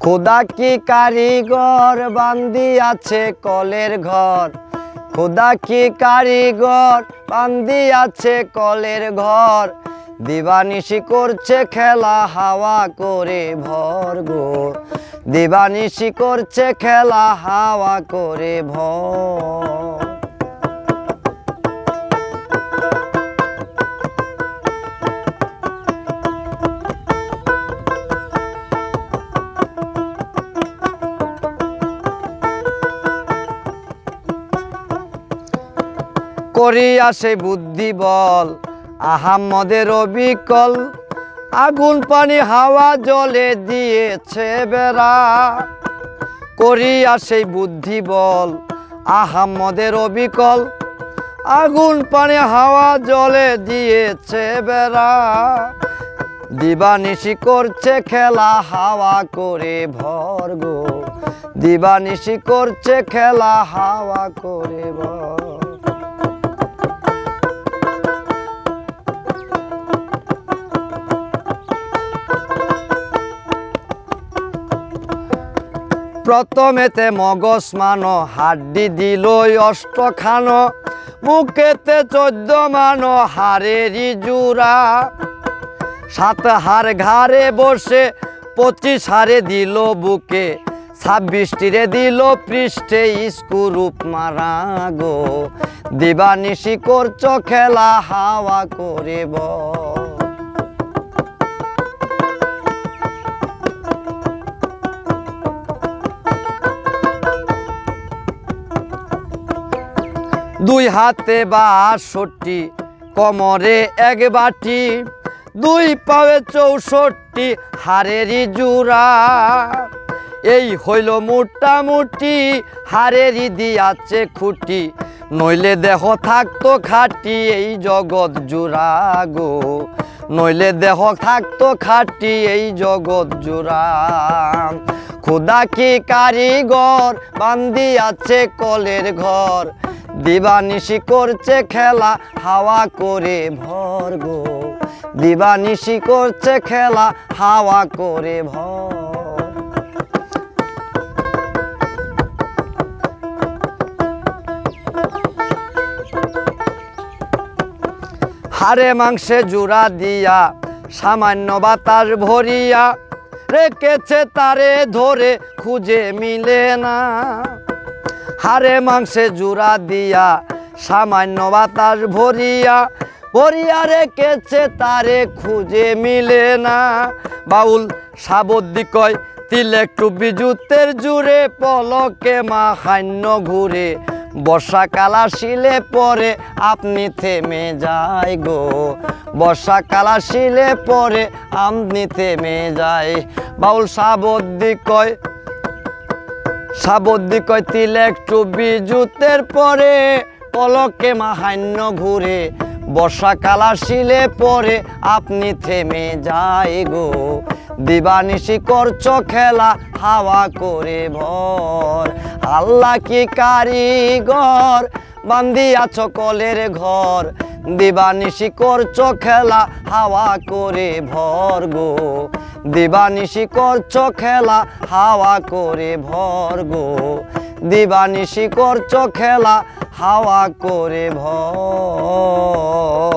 খোদা কি কারিগর বান্দি আছে কলের ঘর? খোদা কি কারিগর বান্দি আছে কলের ঘর? দিবানিশি করছে খেলা হাওয়া করে ভর গো। দিবানিশি করছে খেলা হাওয়া করে ভর। করিয়া সে বুদ্ধি বল। আহাম্মদের অবিকল, আগুন পানি হাওয়া জলে দিয়েছে বেড়া। করিয়া সেই বুদ্ধি বল, আহাম্মদের অবিকল, আগুন পানি হাওয়া জলে দিয়েছে বেড়া। দিবানিশি করছে খেলা, হাওয়া করে ভর গো। দিবানিশি করছে খেলা, হাওয়া করে ভর প্রথমেতে মগজ মানো, হাড্ডি দিল অষ্ট খানো বুকেতে চোদ্দ মানো হারেরই জুরা সাত হার ঘাড়ে বসে, পঁচিশ হারে দিল বুকে। ছাব্বিশটিরে দিল পৃষ্ঠে স্কুরূপ মারা গো দিবানিশি করছ খেলা, হাওয়া করে বল দুই হাতে বাষট্টি, কমরে এক বাটি, দুই পাবে চৌষট্টি হারেরই জুড়া। এই হইল মোটামুটি হারেরই দিয়াছে খুঁটি, নইলে দেহ থাকতো খাটি এই জগৎ জুড়া গো। নইলে দেহ থাকতো খাটি এই জগৎ জুড়া। খুদা কি কারিগর বান্দি আছে কলের ঘর দিবানিশি করছে খেলা, হাওয়া করে ভর গো। দিবানিশি করছে খেলা, হাওয়া করে ভর। হারে মাংসে জোড়া দিয়া, সামান্য বাতাস ভরিয়া, রেখেছে তারে ধরে, খুঁজে মিলে না। হারে মাংসে জোড়া দিয়া, সামান্য বাতাস ভরিয়া ভরিয়া রেখেছে তারে খুঁজে মিলে না। বাউল সাবদ্দি কয়, তিলে একটু বিজুতের জুড়ে, পলকে মা খান্য ঘুরে। বর্ষাকাল আসিলে পরে আপনি থেমে যায় গো। বর্ষাকাল আসিলে পরে আপনি থেমে যায়। বাউল সাবদ্দি কয় সাবদ্দি কয় তিলে একটু জুতের পরে, পলকে মাহান্য ঘুরে বর্ষাকাল আসিলে পরে আপনি থেমে যায় গো। দিবানিশি করছ খেলা, হাওয়া করে ভর, আল্লাহ কি কারিগর? বান্দিয়াছ কলের ঘর। দিবানিশি শিকর চোখেলা হাওয়া করে ভর গো। দিবানিশি শিকর চোখেলা হাওয়া করে ভর গো। দিবানিশি করছ চোখেলা হাওয়া করে ভর